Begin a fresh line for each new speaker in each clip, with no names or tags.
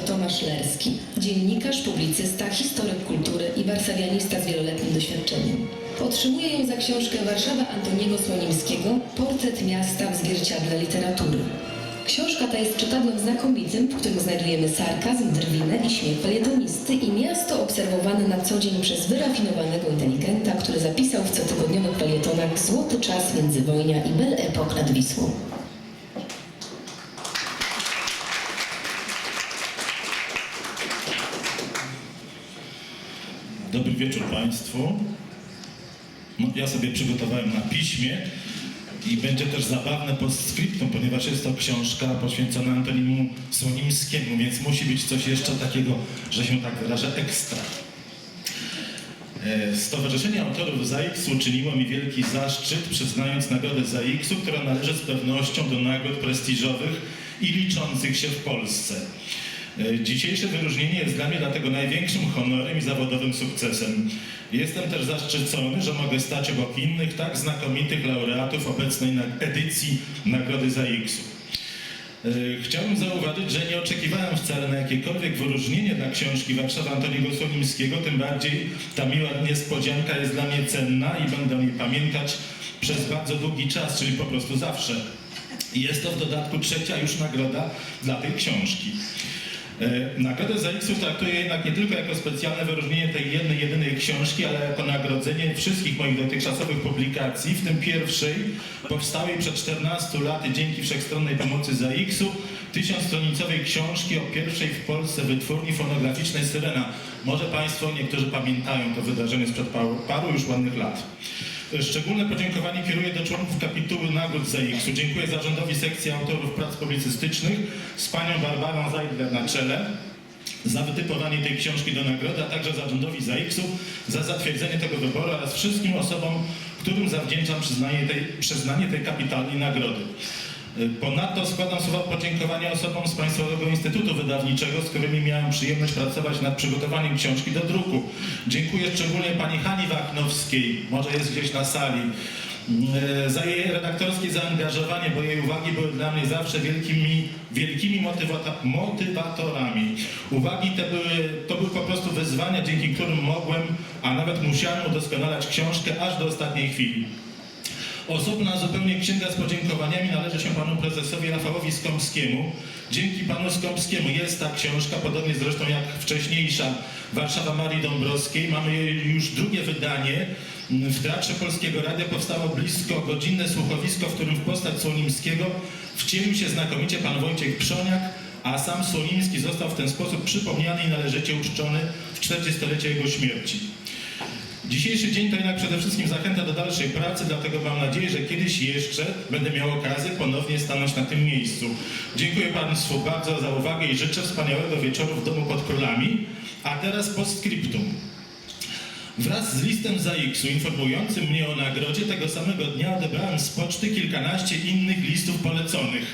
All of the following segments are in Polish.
Tomasz Lerski, dziennikarz, publicysta, historyk kultury i warszawianista z wieloletnim doświadczeniem. Otrzymuje ją za książkę Warszawa Antoniego Słonimskiego Portret miasta w zwierciadle literatury. Książka ta jest czytadłem znakomitym, w którym znajdujemy sarkazm, drwinę i śmiech felietonisty i miasto obserwowane na co dzień przez wyrafinowanego inteligenta, który zapisał w cotygodniowych felietonach Złoty czas międzywojnia i Belle Epoque nad Wisłą.
Dobry wieczór Państwu. No, ja sobie przygotowałem na piśmie i będzie też zabawne postscriptum, ponieważ jest to książka poświęcona Antonimu Słonimskiemu, więc musi być coś jeszcze takiego, że się tak wyrażę, ekstra. E, Stowarzyszenie Autorów ZAIKS uczyniło mi wielki zaszczyt, przyznając nagrodę ZAIKS-u, która należy z pewnością do nagród prestiżowych i liczących się w Polsce. E, Dzisiejsze wyróżnienie jest dla mnie dlatego największym honorem i zawodowym sukcesem. Jestem też zaszczycony, że mogę stać obok innych tak znakomitych laureatów obecnej edycji Nagrody ZAIKS-u. E, Chciałbym zauważyć, że nie oczekiwałem wcale na jakiekolwiek wyróżnienie dla książki Warszawa Antoniego Słonimskiego, tym bardziej ta miła niespodzianka jest dla mnie cenna i będę o niej pamiętać przez bardzo długi czas, czyli po prostu zawsze. Jest to w dodatku trzecia już nagroda dla tej książki. E, Nagrodę ZAIKS-u traktuję jednak nie tylko jako specjalne wyróżnienie tej jednej, jedynej książki, ale jako nagrodzenie wszystkich moich dotychczasowych publikacji, w tym pierwszej, powstałej przed 14 laty dzięki wszechstronnej pomocy ZAIKS-u, tysiącstronicowej książki o pierwszej w Polsce wytwórni fonograficznej Syrena. Może Państwo niektórzy pamiętają to wydarzenie sprzed paru, paru już ładnych lat. Szczególne podziękowanie kieruję do członków kapituły nagród ZAIKS-u. Dziękuję zarządowi sekcji autorów prac publicystycznych z panią Barbarą Zajdler na czele za wytypowanie tej książki do nagrody, a także zarządowi ZAIKS-u za zatwierdzenie tego wyboru oraz wszystkim osobom, którym zawdzięczam przyznanie tej, przyznanie tej kapitalnej nagrody. Ponadto składam słowa podziękowania osobom z Państwowego Instytutu Wydawniczego, z którymi miałem przyjemność pracować nad przygotowaniem książki do druku. Dziękuję szczególnie pani Hani Wachnowskiej, może jest gdzieś na sali, e, za jej redaktorskie zaangażowanie, bo jej uwagi były dla mnie zawsze wielkimi, wielkimi motywata- motywatorami. Uwagi te były, to były po prostu wyzwania, dzięki którym mogłem, a nawet musiałem udoskonalać książkę aż do ostatniej chwili. Osobna zupełnie księga z podziękowaniami należy się panu prezesowi Rafałowi Skąpskiemu. Dzięki panu Skąpskiemu jest ta książka, podobnie zresztą jak wcześniejsza Warszawa Marii Dąbrowskiej. Mamy już drugie wydanie. W Teatrze Polskiego Radia powstało blisko godzinne słuchowisko, w którym w postać Słonimskiego wcielił się znakomicie pan Wojciech Przoniak, a sam Słonimski został w ten sposób przypomniany i należycie uczczony w 40-lecie jego śmierci. Dzisiejszy dzień to jednak przede wszystkim zachęta do dalszej pracy, dlatego mam nadzieję, że kiedyś jeszcze będę miał okazję ponownie stanąć na tym miejscu. Dziękuję Państwu bardzo za uwagę i życzę wspaniałego wieczoru w domu pod królami. A teraz postscriptum. Wraz z listem ZAIKS-u informującym mnie o nagrodzie tego samego dnia odebrałem z poczty kilkanaście innych listów poleconych.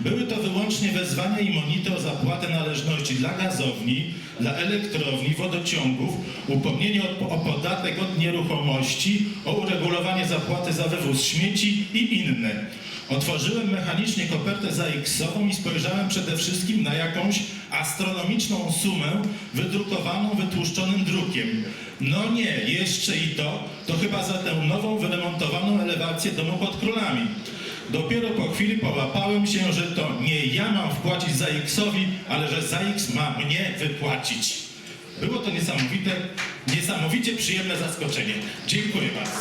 Były to wyłącznie wezwania i monity o zapłatę należności dla gazowni, dla elektrowni, wodociągów, upomnienie o, podatek od nieruchomości, o uregulowanie zapłaty za wywóz śmieci i inne. Otworzyłem mechanicznie kopertę ZAIKS-ową i spojrzałem przede wszystkim na jakąś astronomiczną sumę wydrukowaną wytłuszczonym drukiem. No nie, jeszcze i to, to chyba za tę nową, wyremontowaną elewację domu pod królami. Dopiero po chwili połapałem się, że to nie ja mam wpłacić ZAIKS-owi, ale że ZAIKS ma mnie wypłacić. Było to niesamowite, niesamowicie przyjemne zaskoczenie. Dziękuję bardzo.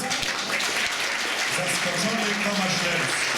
Zaskoczony Tomasz Lerski.